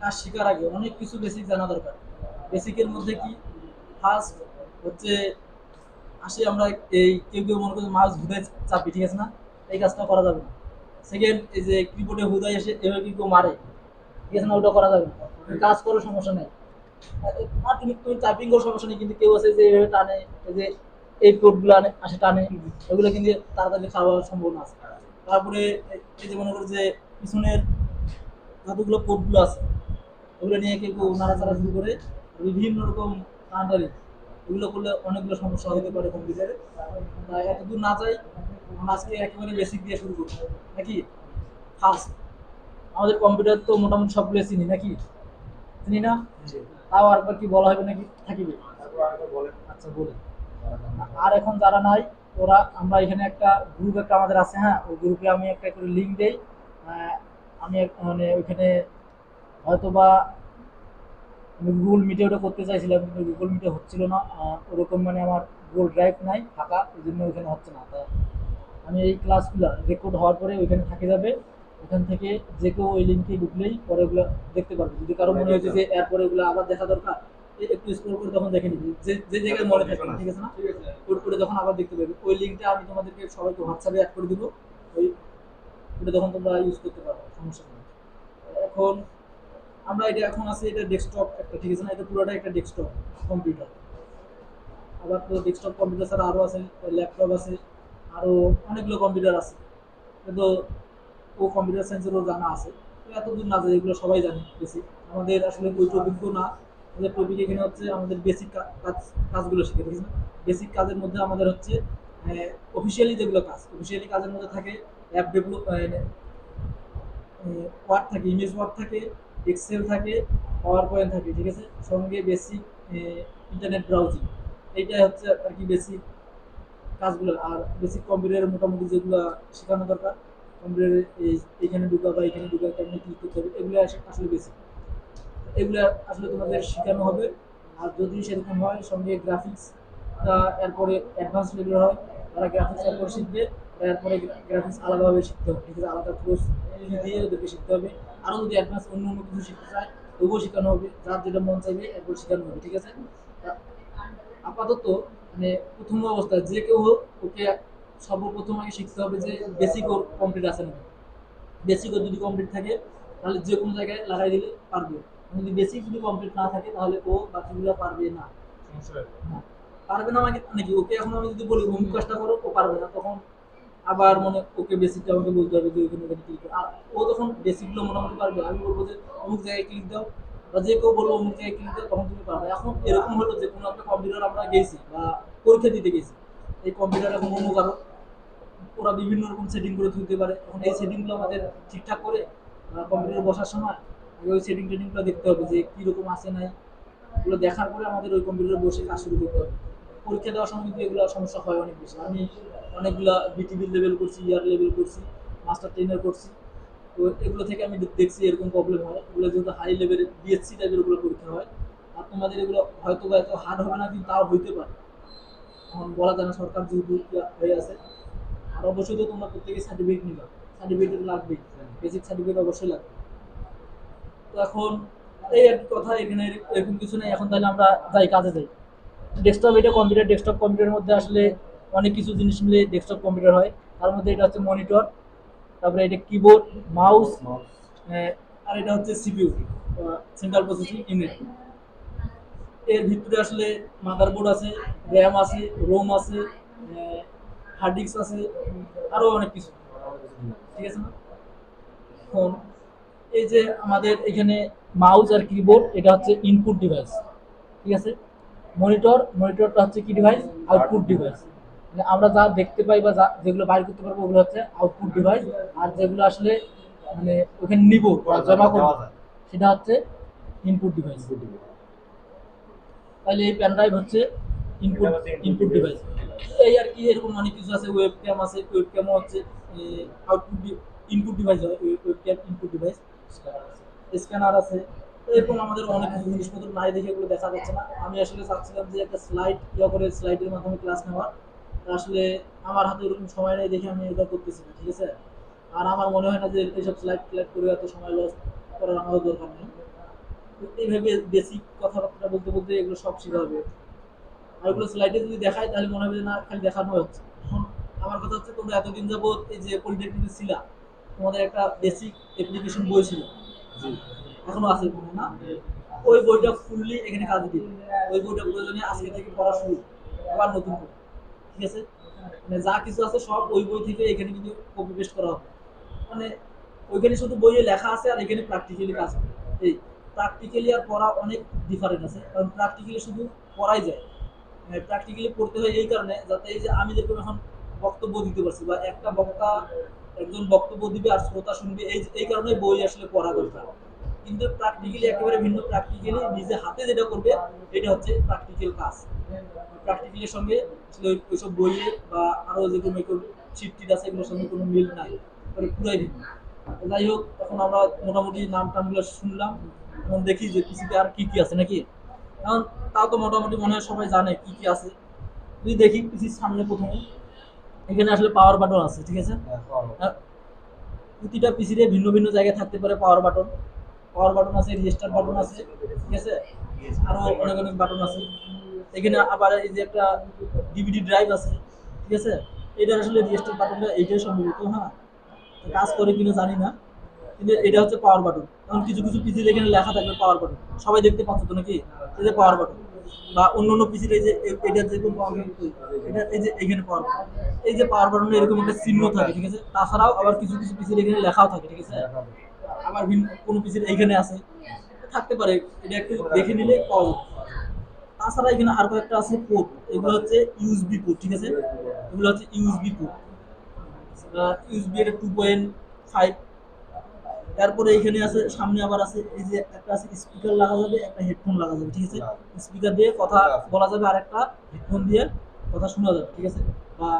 কাজ শেখার আগে অনেক কিছু বেসিক জানা দরকার। বেসিকের মধ্যে কি? ফার্স্ট হচ্ছে, আসে আমরা এই কেউ কেউ মনে করি মাছ হুদায় চাপি, ঠিক আছে না? এই কাজটা করা যাবে না। সেকেন্ড এই যে কিবোর্ডে হুদায় এসে এভাবে কি কেউ মারে, ঠিক আছে না? ওটা করা যাবে না। কাজ করো, সমস্যা নেই। আর তুমি তুমি টাইপিং করো, সমস্যা নেই। কিন্তু কেউ আছে যে এইভাবে টানে, এই যে এই কোডগুলো আনে, আসে টানে, ওগুলো কিন্তু তাড়াতাড়ি খাওয়ার সম্ভাবনা আছে তারপরে, এই যে মনে করো যে পিছনের যতগুলো কোডগুলো আছে ওগুলো নিয়ে কেউ নাড়াচাড়া শুরু করে বিভিন্ন রকম টানটানি এগুলো করলে অনেকগুলো সমস্যা হতে পারে কম্পিউটারে। তাই এত দূর না যাই আমরা আজকে একেবারে বেসিক দিয়ে শুরু করব। নাকি? ফার্স্ট আমাদের কম্পিউটার তো মোটামুটি সবগুলো চিনি নাকি? চিনি না? তাও আরেকবার কি বলা হবে নাকি? থাকিবে। আচ্ছা বলে আর এখন যারা নাই ওরা আমরা এখানে একটা গ্রুপ একটা আমাদের আছে হ্যাঁ? ওই গ্রুপে আমি একটা করে লিঙ্ক দেই। আমি মানে ওইখানে হয়তো বা আমি গুগল মিটে ওটা করতে চাইছিলাম কিন্তু গুগল মিটে হচ্ছিল না ওরকম মানে আমার গুগল ড্রাইভ নাই ফাঁকা ওই জন্য ওইখানে হচ্ছে না। তা আমি এই ক্লাসগুলো রেকর্ড হওয়ার পরে ওইখানে থাকে যাবে ওখান থেকে যে কেউ ওই লিঙ্কে ঢুকলেই পরে ওগুলো দেখতে পারবে। যদি কারও মনে হয়েছে যে এরপরে ওগুলো আবার দেখা দরকার একটু স্ক্রল করে তখন দেখে নিবি। যে যে জায়গায় মনে থাকে ঠিক আছে না? ওটা তখন আবার দেখতে পাবে। ওই লিঙ্কটা আমি তোমাদেরকে সবাইকে হোয়াটসঅ্যাপে অ্যাড করে দিব। ওই ওটা তখন তোমরা ইউজ করতে পারো সমস্যা নেই। এখন আমরা এটা এখন আছে এটা ডেস্কটপ একটা, ঠিক আছে না? এটা পুরোটা একটা ডেস্কটপ কম্পিউটার আবার তো ডেস্কটপ কম্পিউটার ছাড়া আরও আছে ল্যাপটপ আছে আরও অনেকগুলো কম্পিউটার আছে। কিন্তু ও কম্পিউটার সায়েন্সেরও জানা আছে। এত দূর না যায়, এগুলো সবাই জানে বেসিক আমাদের আসলে ওই টপিক তো না। আমাদের টপিক এখানে হচ্ছে আমাদের বেসিক কাজ, কাজগুলো শিখে, ঠিক আছে না? বেসিক কাজের মধ্যে আমাদের হচ্ছে অফিসিয়ালি যেগুলো কাজ অফিসিয়ালি কাজের মধ্যে থাকে অ্যাপ ডেভেলপ ওয়ার্ড থাকে ইমেজ ওয়ার্ড থাকে এক্সেল থাকে পাওয়ার পয়েন্ট থাকে, ঠিক আছে? সঙ্গে বেসিক ইন্টারনেট ব্রাউজিং এইটাই হচ্ছে আর কি বেসিক কাজগুলো। আর বেসিক কম্পিউটারের মোটামুটি যেগুলো শেখানো দরকার কম্পিউটারে এই এইখানে ঢুকা বা এখানে ঢুকা কেমনি ক্লিক করতে হবে। এগুলো আস- আসলে বেসিক এগুলো আসলে তোমাদের শেখানো হবে। আর যদি সেরকম হয়, সঙ্গে গ্রাফিক্সটা এরপরে অ্যাডভান্স লেভেল হয়, তারা গ্রাফিক্স এরপরে শিখবে। এরপরে গ্রাফিক্স আলাদাভাবে শিখতে হবে, ঠিক আছে? আলাদা কোর্স দিয়ে ওদেরকে শিখতে হবে। আরও যদি অ্যাডভান্স অন্য অন্য কিছু শিখতে চায় তবুও শেখানো হবে। যার যেটা মন চাইবে একবার শেখানো হবে ঠিক আছে? আপাতত মানে প্রথম অবস্থায় যে কেউ হোক ওকে সর্বপ্রথম আগে শিখতে হবে যে বেসিক ওর কমপ্লিট আছে না। বেসিক ওর যদি কমপ্লিট থাকে তাহলে যে কোনো জায়গায় লাগাই দিলে পারবে। যদি বেসিক যদি কমপ্লিট না থাকে তাহলে ও বাকিগুলো পারবে না। হ্যাঁ। পারবে না মানে নাকি ওকে এখন আমি যদি বলি অমুক কাজটা করো ও পারবে না। তখন আবার মনে ওকে বেসিকটা আমাকে বলতে হবে যে ওইখানে ওখানে ক্লিক আর ও যখন বেসিকগুলো মোটামুটি পারবে, আমি বলব যে, অমুক জায়গায় ক্লিক দাও। বা যে কেউ বলব অমুক জায়গায় ক্লিক দাও, তখন তুমি পারবে। এখন এরকম হলো যে, কোনো একটা কম্পিউটার আমরা গেছি বা পরীক্ষা দিতে গেছি। এই কম্পিউটার এখন অমুক আরও ওরা বিভিন্ন রকম সেটিং করে তুলতে পারে। এখন এই সেটিংগুলো আমাদের ঠিকঠাক করে কম্পিউটারে বসার সময় আগে ওই সেটিং টেটিংগুলো দেখতে হবে যে কীরকম আছে নাই। এগুলো দেখার পরে আমাদের ওই কম্পিউটারে বসে কাজ শুরু করতে হবে। পরীক্ষা দেওয়ার সময় কিন্তু এগুলো সমস্যা হয় অনেক বেশি। আমি অনেকগুলা বিটিভি লেভেল করছি ইয়ার লেভেল করছি মাস্টার ট্রেনার করছি। তো এগুলো থেকে আমি দেখছি এরকম প্রবলেম হয়। এগুলো যেহেতু হাই লেভেলের বিএসসি টাইপের ওগুলো পরীক্ষা হয়, আর তোমাদের এগুলো হয়তো বা এত হার্ড হবে না, কিন্তু তাও হইতে পারে। এখন বলা যায় না সরকার যেহেতু হয়ে আছে, আর অবশ্যই তো তোমরা প্রত্যেকে সার্টিফিকেট নিবা। সার্টিফিকেট লাগবে বেসিক সার্টিফিকেট অবশ্যই লাগবে। তো এখন এই আর কথা, এখানে এরকম কিছু নেই। এখন তাহলে আমরা যাই, কাজে যাই। ডেস্কটপ এটা কম্পিউটার ডেস্কটপ কম্পিউটারের মধ্যে আসলে অনেক কিছু জিনিস মিলে ডেস্কটপ কম্পিউটার হয়। তার মধ্যে এটা হচ্ছে মনিটর তারপরে এটা কিবোর্ড মাউস আর এটা হচ্ছে সিপিইউ সেন্ট্রাল প্রসেসিং ইউনিট এর ভিতরে আসলে মাদারবোর্ড আছে র্যাম আছে রোম আছে হার্ড ডিস্ক আছে আরও অনেক কিছু। ঠিক আছে না? ফোন এই যে আমাদের এখানে মাউস আর কিবোর্ড এটা হচ্ছে ইনপুট ডিভাইস ঠিক আছে? মনিটর মনিটরটা হচ্ছে কি ডিভাইস আউটপুট ডিভাইস আমরা যা দেখতে পাই বা যা যেগুলো বাইর করতে পারব ওগুলো হচ্ছে আউটপুট ডিভাইস আর যেগুলো আসলে মানে ওখানে নিব জমা করব সেটা হচ্ছে ইনপুট ডিভাইস তাহলে এই পেন ড্রাইভ হচ্ছে ইনপুট ইনপুট ডিভাইস এই আর কি এরকম অনেক কিছু আছে ওয়েব ক্যাম আছে ওয়েব ক্যামও হচ্ছে আউটপুট ইনপুট ডিভাইস হয় webcam input device scanner আছে। এরকম আমাদের অনেক কিছু জিনিসপত্র নাই দেখে এগুলো দেখা যাচ্ছে না। আমি আসলে চাচ্ছিলাম যে একটা স্লাইড ইয়া করে স্লাইডের মাধ্যমে ক্লাস নেওয়ার। তা আসলে আমার হাতে এরকম সময় নেই দেখে আমি এটা করতেছি না ঠিক আছে? আর আমার মনে হয় না যে এইসব স্লাইড ফ্লাইড করে এত সময় লস করার আমাদের দরকার নেই। এইভাবে বেসিক কথাবার্তা বলতে বলতে এগুলো সব শেখা হবে আর ওগুলো স্লাইডে যদি দেখায় তাহলে মনে হবে না খালি দেখানো হচ্ছে। আমার কথা হচ্ছে তোমরা এতদিন যাবত এই যে পলিটেকনিকে ছিলা তোমাদের একটা বেসিক অ্যাপ্লিকেশন বই ছিল। এখনও আছে মনে না? ওই বইটা ফুললি এখানে কাজে দিবে। ওই বইটা প্রয়োজনে আজকে থেকে পড়া শুরু। আবার নতুন করে। ঠিক আছে? মানে যা কিছু আছে সব ওই বই থেকে এখানে কিন্তু কপি পেস্ট করা হবে। মানে ওইখানে শুধু বইয়ে লেখা আছে আর এখানে প্র্যাকটিক্যালি কাজ এই প্র্যাকটিক্যালি আর পড়া অনেক ডিফারেন্ট আছে। কারণ প্র্যাকটিক্যালি শুধু পড়াই যায়। প্র্যাকটিক্যালি পড়তে হয় এই কারণে যাতে এই যে আমি যেরকম এখন বক্তব্য দিতে পারছি বা একটা বক্তা একজন বক্তব্য দিবে আর শ্রোতা শুনবে, এই এই কারণে বই আসলে পড়া দরকার। কিন্তু প্র্যাকটিক্যালি একেবারে ভিন্ন প্র্যাকটিক্যালি নিজে হাতে যেটা করবে এটা হচ্ছে প্র্যাকটিক্যাল কাজ। প্র্যাকটিক্যালের সঙ্গে ওইসব বইয়ে বা আরও যেগুলো চিট টিট আছে এগুলোর সঙ্গে কোনো মিল নাই। মানে পুরাই ভিন্ন। যাই হোক এখন আমরা মোটামুটি নাম টামগুলো শুনলাম। এখন দেখি যে পিসিতে আর কি কি আছে নাকি? এখন তাও তো মোটামুটি মনে হয় সবাই জানে কি কি আছে। যদি দেখি পিসির সামনে প্রথমে। এখানে আসলে পাওয়ার বাটন আছে ঠিক আছে? হ্যাঁ, প্রতিটা পিসিতে ভিন্ন ভিন্ন জায়গায় থাকতে পারে পাওয়ার বাটন পাওয়ার বাটন আছে রেজিস্টার বাটন আছে, ঠিক আছে? আরও অনেক অনেক বাটন আছে। এখানে আবার এই যে একটা ডিভিডি ড্রাইভ আছে, ঠিক আছে? এটা আসলে রেজিস্টার বাটনটা এইটাই সম্ভবত হ্যাঁ? কাজ করে কিনা জানি না, কিন্তু এটা হচ্ছে পাওয়ার বাটন এখন কিছু কিছু পিসি এখানে লেখা থাকবে পাওয়ার বাটন সবাই দেখতে পাচ্ছ তো নাকি? এই যে পাওয়ার বাটন বা অন্য অন্য পিসির এই যে এটা যেরকম পাওয়ার বাটন এটা এই যে এখানে পাওয়ার বাটন এই যে পাওয়ার বাটনে এরকম একটা চিহ্ন থাকে, ঠিক আছে? তাছাড়াও আবার কিছু কিছু পিসির এখানে লেখাও থাকে, ঠিক আছে? আবার ভিন্ন কোনো পিসির এইখানে আছে। থাকতে পারে, এটা একটু দেখে নিলে পাওয়া তাছাড়া এখানে আর কয়েকটা আছে পোর্ট এগুলো হচ্ছে ইউএসবি পোর্ট ঠিক আছে? এগুলো হচ্ছে ইউএসবি পোর্ট ইউএসবি এর টু পয়েন্ট ফাইভ তারপরে এখানে আছে, সামনে আবার আছে, এই যে একটা আছে স্পিকার লাগা যাবে, একটা হেডফোন লাগা যাবে, ঠিক আছে? স্পিকার দিয়ে কথা বলা যাবে আর একটা হেডফোন দিয়ে কথা শোনা যাবে, ঠিক আছে? বা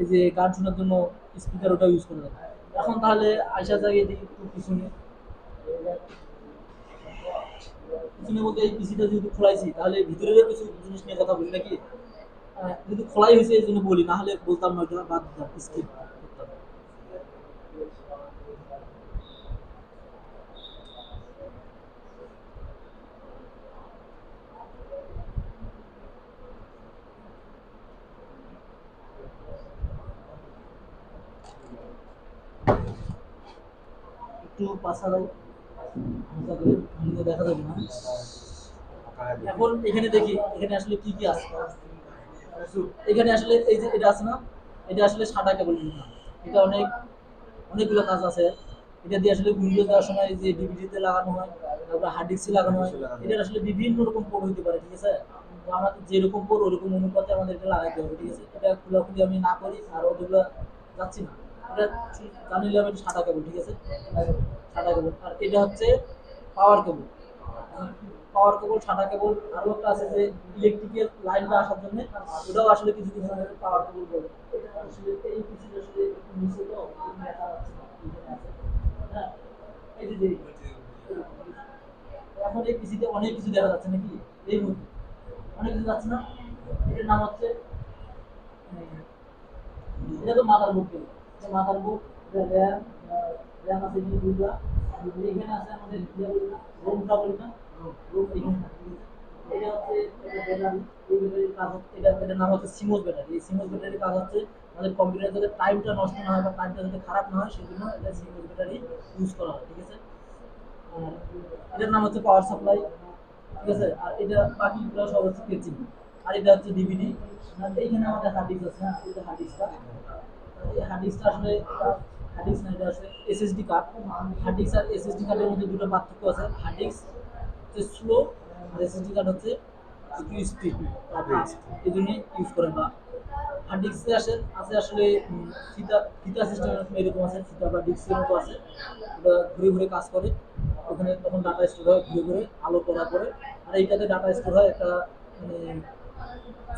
এই যে গান শোনার জন্য স্পিকার ওটা ইউজ করা যাবে। এখন তাহলে আইসা যায় এদিকে একটু পিছনে। পিছনে বলতে এই পিসিটা যেহেতু খোলাইছি, তাহলে ভিতরেরও কিছু জিনিস নিয়ে কথা বলি নাকি? যেহেতু খোলাই হয়েছে, এই জন্য বলি, না হলে বলতাম না ওটা বাদ দিতাম স্কিপ একটু পাশা দাও দেখা যাবে না এখন এখানে দেখি এখানে আসলে কি কি আছে? এখানে আসলে এই যে এটা আছে না এটা আসলে সাদা কেবল এটা অনেক অনেকগুলো কাজ আছে। এটা দিয়ে আসলে উইন্ডোজ দেওয়ার সময় যে ডিভিডিতে লাগানো হয় তারপরে হার্ড ডিস্কে লাগানো হয় এটা আসলে বিভিন্ন রকম পোর্ট হতে পারে ঠিক আছে? আমাদের যেরকম পোর্ট ওরকম অনুপাতে আমাদের এটা লাগাইতে হবে ঠিক আছে? এটা খোলাখুলি আমি না করি আর ওগুলো যাচ্ছি না। এটা জানিলাম এটা সাদা কেবল, ঠিক আছে? সাদা কেবল। আর এটা হচ্ছে পাওয়ার কেবল। পাওয়ার কেবল, সাদা কেবল, আরও একটা আছে যে ইলেকট্রিক্যাল লাইনটা আসার জন্য, ওটাও আসলে কিছু কিছু পাওয়ার কেবল বলে। এখানে এই পিসিতে অনেক কিছু দেখা যাচ্ছে নাকি? এই মুহূর্তে। অনেক কিছু যাচ্ছে না? এটার নাম হচ্ছে, এটা তো মাদার বোর্ড কেবল। বলি না হয় এটা ব্যাটারি ইউজ করা হয়, ঠিক আছে? আর এটার নাম হচ্ছে পাওয়ার সাপ্লাই ঠিক আছে? আর এটা সব হচ্ছে আর এটা হচ্ছে ডিভিডি এইখানে আমাদের আছে হ্যাঁ এটা হার্ড আসলে হার্ড ডিস্ক না আসলে এসএসডি কার্ড হার্ড আর এসএসডি কার্ডের মধ্যে দুটো পার্থক্য আছে। হার্ড হচ্ছে স্লো আর এসএসডি কার্ড হচ্ছে একটু এই জন্য ইউজ করে বা হার্ড ডিস্কে আসে, আছে আসলে ফিতা ফিতা সিস্টেম এরকম আছে ফিতা বা ডিস্কের মতো আছে। ওটা ঘুরে ঘুরে কাজ করে। ওখানে তখন ডাটা স্টোর হয়, ঘুরে ঘুরে আলো করার পরে। আর এইটাতে ডাটা স্টোর হয় একটা মানে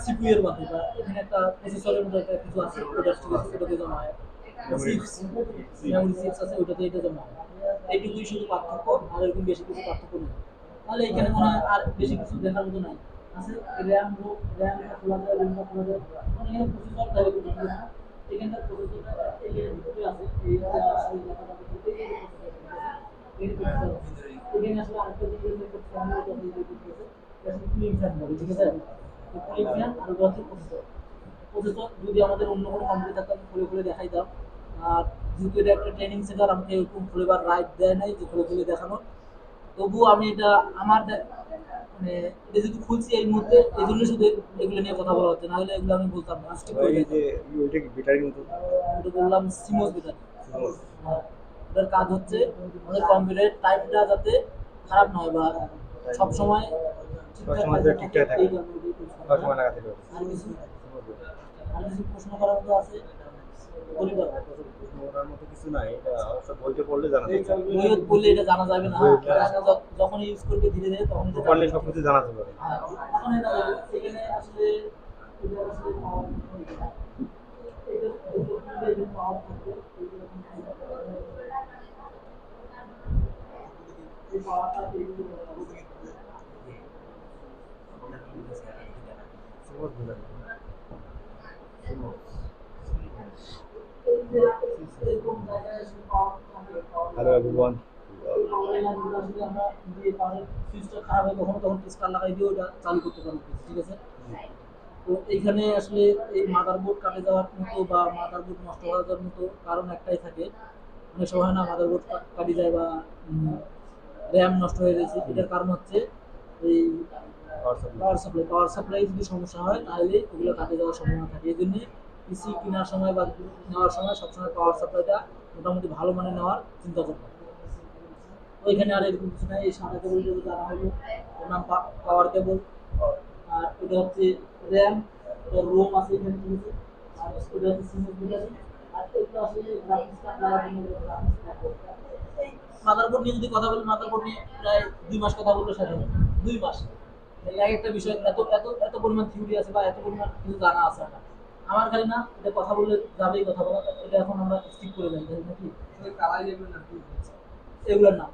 সিপিইউ এর মাধ্যমে বা এখানে একটা প্রসেসরের মতো একটা কিছু আছে ওটা ওটাতে জমা হয়। মেমোরি চিপস আছে ওটাতে এটা জমা হয়। এইটুকুই শুধু পার্থক্য আর এরকম বেশি কিছু পার্থক্য নেই। তাহলে এখানে মনে হয় আর বেশি কিছু দেখার মতো নাই। আছে র্যাম র্যাম খোলা যায় র্যামটা খোলা যায়। মানে এখানে প্রসেসর থাকে এখানটা প্রসেসরটা এখানে ভিতরে আছে এই। এখানে আসলে আরেকটা জিনিস দেখতে ফ্যান ঠিক আছে? ফ্যান আর ওটা হচ্ছে প্রসেসর প্রসেসর যদি আমাদের অন্য কোনো থাকতো আমি খুলে খুলে দেখাইতাম আর যেহেতু এটা একটা ট্রেনিং সেন্টার আমাকে এরকম রাইট দেয় নাই যে খুলে খুলে দেখানো। তবুও আমি এটা আমার মানে এটা যদি খুলছি এই মুহূর্তে এই জন্য শুধু এগুলো নিয়ে কথা বলা হচ্ছে না হলে এগুলো আমি বলতাম না। করে ওইটা কি ব্যাটারি মতো? ওটা বললাম সিমোস বেটার। এটার কাজ হচ্ছে আমাদের কম্পিউটারের টাইপটা যাতে খারাপ না হয় বা সবসময় ঠিকঠাক থাকে। সবসময় লাগাতে আর কিছু আর কিছু প্রশ্ন করার মতো আছে? পরিবার? ওটার মতো কিছু নাই এটা অবশ্য বইতে পড়লে জানা যাবে। বইয়ে পড়লে এটা জানা যাবে না। যখন ইউজ করবে ধীরে ধীরে তখন এটা পড়লে সব কিছু জানা যাবে। তখন এটা যাবে। আসলে এটা আসলে power এটা হ্যালো এভরিওয়ান চালু করতে পারব ঠিক আছে তো এইখানে আসলে এই মাদারবোর্ড কাটে যাওয়ার মতো বা মাদারবোর্ড নষ্ট হয়ে যাওয়ার মতো কারণ একটাই থাকে। অনেক সময় না মাদারবোর্ড কাটি যায় বা র্যাম নষ্ট হয়ে গেছে এটার কারণ হচ্ছে এই পাওয়ার সাপ্লাই পাওয়ার সাপ্লাই যদি সমস্যা হয়, তাহলে ওগুলো কাটে যাওয়ার সম্ভাবনা থাকে। এই জন্য পিসি কেনার সময় বা নেওয়ার সময় সবসময় পাওয়ার সাপ্লাইটা মোটামুটি ভালো মানে নেওয়ার চিন্তা করতে এখানে আর এরকম কিছু নাই, এই সাদা কেবল জানা হলো ওর নাম পাওয়ার কেবল আর এটা হচ্ছে র্যাম এটা রোম আছে এখানে ঠিক আছে। আর এটা হচ্ছে সিমেন্ট গ্রাফিক্স কার্ড মাদারবোর্ড নিয়ে যদি কথা বলি মাদারবোর্ড নিয়ে প্রায় দুই মাস কথা বললে শেষ দুই মাস। এক একটা বিষয় এত এত এত পরিমাণ থিওরি আছে বা এত পরিমাণ কিছু জানা আছে আমার। আমার খালি না এটা কথা বললে যাবেই কথা বলা এটা এখন আমরা স্কিপ করে যাই তাই নাকি এগুলোর নাম।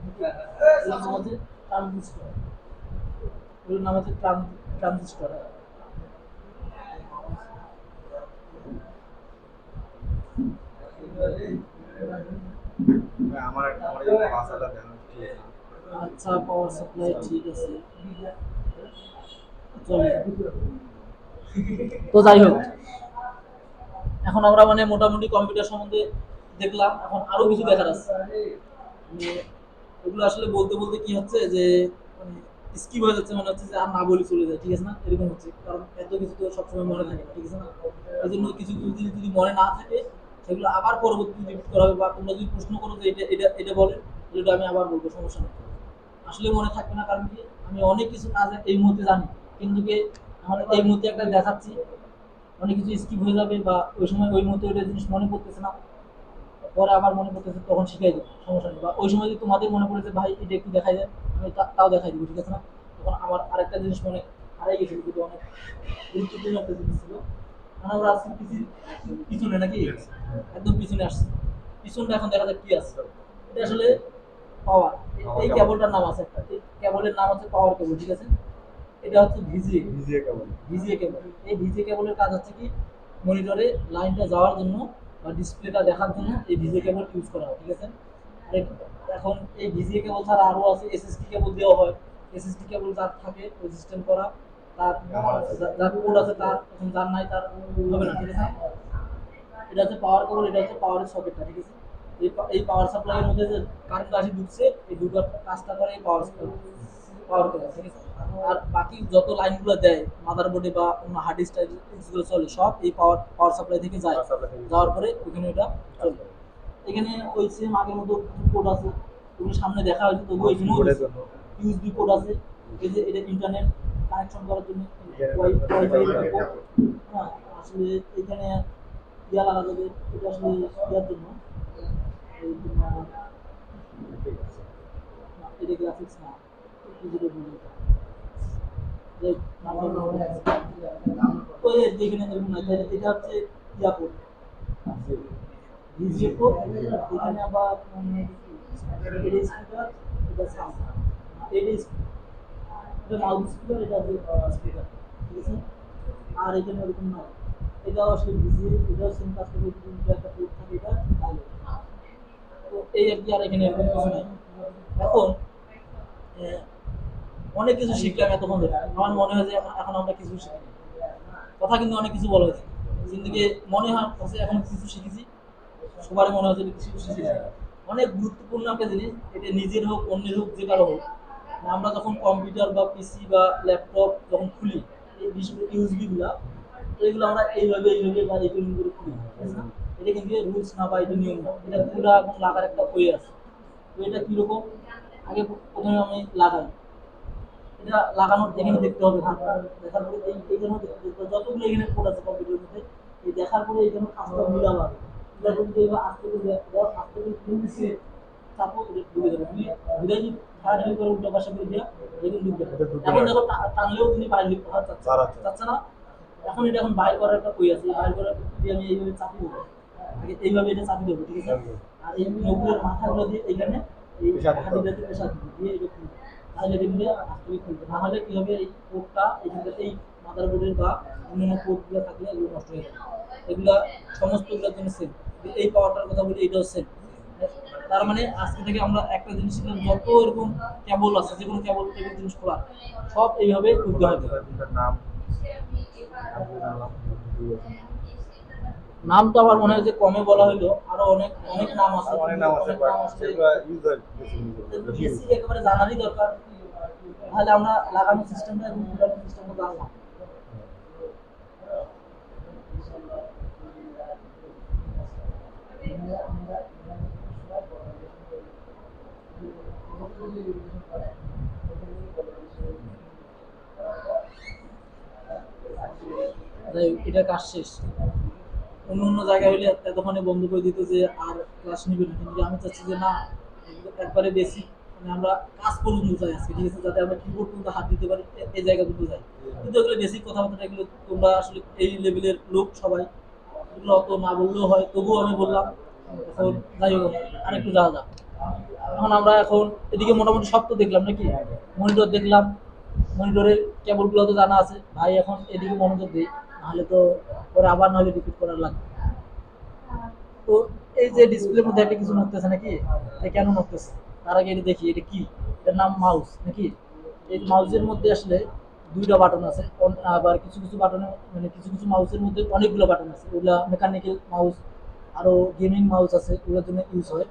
এগুলোর নাম হচ্ছে ট্রানজিস্টর এগুলোর নাম হচ্ছে ট্রানজিস্টর আমার একটা আমার আচ্ছা পাওয়ার সাপ্লাই ঠিক আছে। তো যাই হোক, এখন আমরা মানে মোটামুটি কম্পিউটার সম্বন্ধে দেখলাম, এখন আরও কিছু দেখার আছে। মানে ওগুলো আসলে বলতে বলতে কি হচ্ছে যে মানে স্কিপ হয়ে যাচ্ছে, মনে হচ্ছে যে আর না বলি চলে যায়, ঠিক আছে না? এরকম হচ্ছে, কারণ এত কিছু তো সবসময় মনে থাকে ঠিক আছে না? এই জন্য কিছু জিনিস যদি মনে না থাকে, সেগুলো আবার পরবর্তী রিপিট করা হবে, বা তোমরা যদি প্রশ্ন করো যে এটা এটা এটা বলেন তাহলে আমি আবার বলব, সমস্যা নেই। আসলে মনে থাকবে না, কারণ কি আমি অনেক কিছু কাজ এই মুহূর্তে জানি। কিন্তু এই মুহূর্তে একটা দেখাচ্ছি। অনেক কিছু স্কিপ হয়ে যাবে বা ওই সময় ওই মুহূর্তে ওইটা জিনিস মনে পড়তেছে না। পরে আবার মনে পড়তেছে, তখন শিখাই দেবো, সমস্যা নেই। বা ওই সময় যদি তোমাদের মনে পড়েছে ভাই, এটা একটু দেখাই দেয় আমি তাও দেখাই দেবো, ঠিক আছে না? তখন আমার আরেকটা জিনিস মনে হারাই গেছিল কিন্তু অনেক গুরুত্বপূর্ণ একটা জিনিস ছিল। মানে আমরা পিছনে নাকি? একদম পিছনে আসছে। পিছনটা এখন দেখা যাক কি আছে। এটা আসলে পাওয়ার এই কেবলটার নাম আছে একটা। এই কেবলের নাম হচ্ছে পাওয়ার কেবল ঠিক আছে? এটা হচ্ছে ভিজিএ ভিজিয়ে কেমন ভিজিএ কেবল। এই ভিজিএ কেবলের কাজ হচ্ছে কি? মনিটরে লাইনটা যাওয়ার জন্য বা ডিসপ্লেটা দেখার জন্য এই ভিজিএ কেবল ইউজ করা হয় ঠিক আছে? এখন এই ভিজিএ কেবল ছাড়া আরও আছে এসএসডি কেবল দেওয়া হয়। এসএসডি কেবল যার থাকে রেজিস্ট্যান্ট করা তার যার কোড আছে তার এখন যার নাই তার হবে না ঠিক আছে? এটা হচ্ছে পাওয়ার কেবল এটা হচ্ছে পাওয়ারের সকেটটা ঠিক আছে? এই পাওয়ার সাপ্লাইয়ের মধ্যে যে কারেন্ট আসি ঢুকছে এই ঢুকার কাজটা করে এই পাওয়ার পাওয়ার কেবল ঠিক আছে? আর বাকি যত লাইনগুলো দেয় মাদারবোর্ডে বা অন্য হার্ড ডিস্ক চলে সব এই পাওয়ার পাওয়ার সাপ্লাই থেকে যায়। যাওয়ার পরে ওখানে এটা চলে। এখানে ওই সেম আগের মতো কোড আছে। ওগুলো সামনে দেখা হয়েছে তবুও এখানেও ইউএসবি কোড আছে। এই যে এটা ইন্টারনেট কানেকশন করার জন্য ওয়াইফাই হ্যাঁ আসলে এখানে ইয়া লাগা যাবে এটা আসলে ইয়ার জন্য। এটা গ্রাফিক্স না। এটা এটা এখানে এটা এটা এটা আর এখানে ওরকম না এটাও আসলে ভিজিএ এটাও সেম কাজ করবে একটা এটা তো এই আর এখানে এখন আহ, অনেক কিছু শিখলাম এতক্ষণ। ধরে আমার মনে হয় যে এখন- এখন আমরা কিছু শিখিনি কথা কিন্তু অনেক কিছু বলা হয়েছে। জিন্দিগি মনে হয় এখন কিছু শিখেছি। সবার মনে হয় যে কিছু শিখেছি। অনেক গুরুত্বপূর্ণ একটা জিনিস, এটা নিজের হোক, অন্যের হোক যে কারও হোক। আমরা যখন কম্পিউটার বা পিসি বা ল্যাপটপ যখন খুলি, এই বিশেষ করে ইউজবি তো এগুলো আমরা এইভাবে এইভাবে বা এইভাবে করে খুলি? এটা কিন্তু রুলস না বা এটা নিয়ম না, এটা খোলা এবং লাগার একটা ওয়ে আছে। তো এটা কীরকম? আগে প্রথমে আমি লাগাই। এটা লাগানোর এখানে দেখতে হবে। হাতটা দেখার পরে এই এইটার মধ্যে যতগুলো এখানে কোড আছে কম্পিউটারের মধ্যে এই দেখার পরে এখানে কাজটা মিলাবা মিলার পরে দেখবা আস্তে করে আস্তে করে খুলছে চাপো এটা ঢুকে যাবে। তুমি ঘুরে যদি ঠাড়াঠাড়ি করে উল্টো পাশে করে দিয়া। এটা ঢুকবে এখন দেখো টানলেও তুমি বাইরে লিখতে পারো চাচ্ছে না। এখন এটা এখন বাইর করার একটা কই আছে? বাইর করার দিয়ে আমি এইভাবে চাপি দেবো। আগে এইভাবে এটা চাপি দেবো ঠিক আছে? আর এই নৌকুলের মাথাগুলো দিয়ে এইখানে এই। হাঁড়িটাতে পেশাদ দিতে দিয়ে এটা তাহলে দেখবে আস্তে খুলবে। না হলে কি হবে, এই কোডটা এখানটা এই মাদার বোর্ডের বা অন্যান্য কোডগুলো থাকলে এগুলো নষ্ট হয়ে যাবে। এগুলা সমস্তগুলোর জন্য সেম এই পাওয়ারটার কথা বলি, এটাও সেম তার মানে আজকে থেকে আমরা একটা জিনিস শিখলাম, যত এরকম কেবল আছে যে কোনো কেবল টেবিল জিনিস খোলা, সব এইভাবে খুলতে হবে। নাম। নাম তো আমার মনে হয় যে কমে বলা হইল আরও অনেক অনেক নাম আছে। অনেক নাম আছে বেশি একেবারে জানারই দরকার। তাহলে আমরা লাগানো সিস্টেমটা এবং ঘুরানো সিস্টেমটা জানলাম এটা কাজ শেষ। অন্য অন্য জায়গায় হলে এতক্ষণে বন্ধ করে দিত যে আর ক্লাস নিবে না। কিন্তু আমি চাচ্ছি যে না, একবার- বেশি মানে আমরা কাজ পর্যন্ত যাই ঠিক আছে? যাতে আমরা কিবোর্ড পর্যন্ত হাত দিতে পারি এই জায়গা যাই। কিন্তু এগুলো কথাবার্তা এগুলো তোমরা আসলে এই লেভেলের লোক সবাই। এগুলো অত না বললেও হয়, তবুও আমি বললাম এখন যাই হোক, আরেকটু যাওয়া যাক। এখন আমরা এখন এদিকে মোটামুটি সব তো দেখলাম নাকি? মনিটর দেখলাম, মনিটরের কেবলগুলো তো জানা আছে। ভাই এখন এদিকে মনোযোগ দিই। নাহলে তো পরে আবার নাহলে রিপিট করার লাগবে। তো এই যে ডিসপ্লের মধ্যে একটা কিছু নড়তেছে নাকি? এটা কেন নড়তেছে? তার আগে এটা দেখি, এটা কি? এটার নাম মাউস নাকি? এই মাউসের মধ্যে আসলে দুইটা বাটন আছে। আবার কিছু কিছু বাটনে মানে কিছু কিছু মাউসের মধ্যে অনেকগুলো বাটন আছে। ওগুলা মেকানিক্যাল মাউস আরও গেমিং মাউস আছে, ওগুলোর জন্য ইউজ হয়।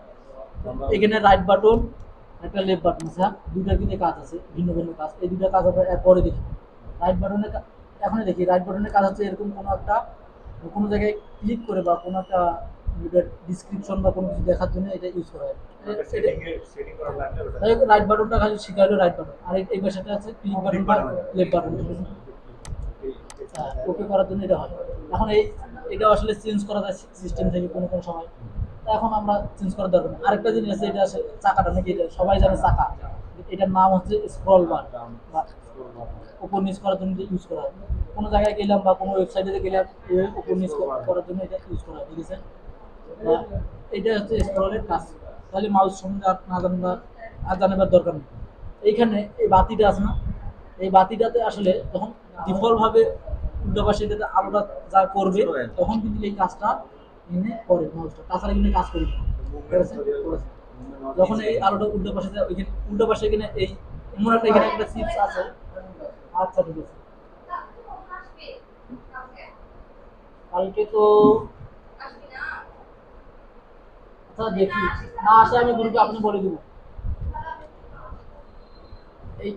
এখানে রাইট বাটন একটা লেফট বাটন আছে। হ্যাঁ কিন্তু কাজ আছে, ভিন্ন ভিন্ন কাজ। এই দুইটা কাজ আমরা পরে দেখি। রাইট বাটনের এখনই দেখি। রাইট বাটনের কাজ হচ্ছে এরকম কোনো একটা কোনো জায়গায় ক্লিক করে বা কোনো একটা ডিসক্রিপশন বা কোনো কিছু দেখার জন্য এটা ইউজ করা হয়। রাইট বাটনটা খালি শিখাইলো রাইট বাটন আর এই- পাশেটা আছে ক্লিক বাটন বা লেফট বাটন ওকে করার জন্য এটা হয়। এখন এই এটা আসলে চেঞ্জ করা যায় সিস্টেম থেকে কোনো কোনো সময়। তা এখন আমরা চেঞ্জ করার দরকার আরেকটা জিনিস আছে এটা আছে চাকাটা নাকি এটা? সবাই জানে চাকা। এটার নাম হচ্ছে স্ক্রল বার বা উপর নিচ করার জন্য ইউজ করা হয়। কোনো জায়গায় গেলাম বা কোনো ওয়েবসাইটে গেলাম উপর নিচ করার জন্য এটা ইউজ করা হয় ঠিক আছে এটা হচ্ছে স্ক্রলের কাজ। তাহলে মাউস সম্বন্ধে আর না জানবার আর জানাবার দরকার নেই। এইখানে এই বাতিটা আছে না? এই বাতিটাতে আসলে যখন ডিফল্ট ভাবে উল্টো পাশে এটাতে আলোটা যা করবে তখন কিন্তু এই কাজটা এনে করে মাউসটা তাছাড়া কিন্তু কাজ করি না। যখন এই আলোটা উল্টো পাশে ওইখানে উল্টো পাশে এখানে এই এখানে একটা চিপস আছে। আচ্ছা ঠিক আছে। কালকে তো আচ্ছা দেখি। না আসে আমি গ্রুপে আপনি বলে দেবো। এই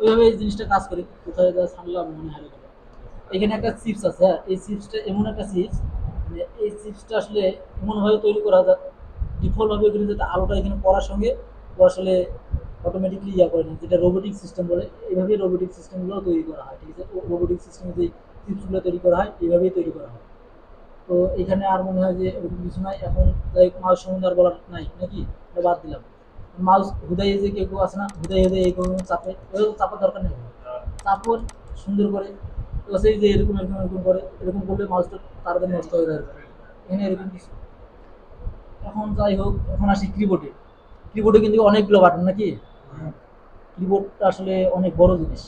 ওইভাবে এই জিনিসটা কাজ করে, কোথায় যা সামলাম মনে হারে গেল এখানে একটা চিপস আছে হ্যাঁ এই চিপসটা এমন একটা চিপস মানে এই চিপসটা আসলে এমনভাবে তৈরি করা যায় ডিফল্টভাবে এখানে যাতে আলোটা এখানে পড়ার সঙ্গে ও আসলে অটোমেটিকলি ইয়া করে না যেটা রোবোটিক সিস্টেম বলে। এইভাবেই রোবোটিক সিস্টেমগুলো তৈরি করা হয়, ঠিক আছে? রোবোটিক সিস্টেমে যে চিপসগুলো তৈরি করা হয় এইভাবেই তৈরি করা হয়। তো এখানে আর মনে হয় যে এরকম কিছু নাই। এখন যাই মাউস সম্বন্ধে আর বলার নাই, নাকি? এটা বাদ দিলাম। মাউস হুদাই যে কেউ কেউ আছে না, হুদাই হুদাই এই কোনো চাপে ওই চাপার দরকার নেই। চাপন সুন্দর করে সেই যে এরকম এরকম এরকম করে, এরকম করলে মাউসটা তাড়াতাড়ি নষ্ট হয়ে যাবে এখানে এরকম কিছু এখন যাই হোক এখন আসি কিবোর্ডে কিবোর্ডে কিন্তু অনেকগুলো বাটন নাকি? কিবোর্ডটা আসলে অনেক বড় জিনিস।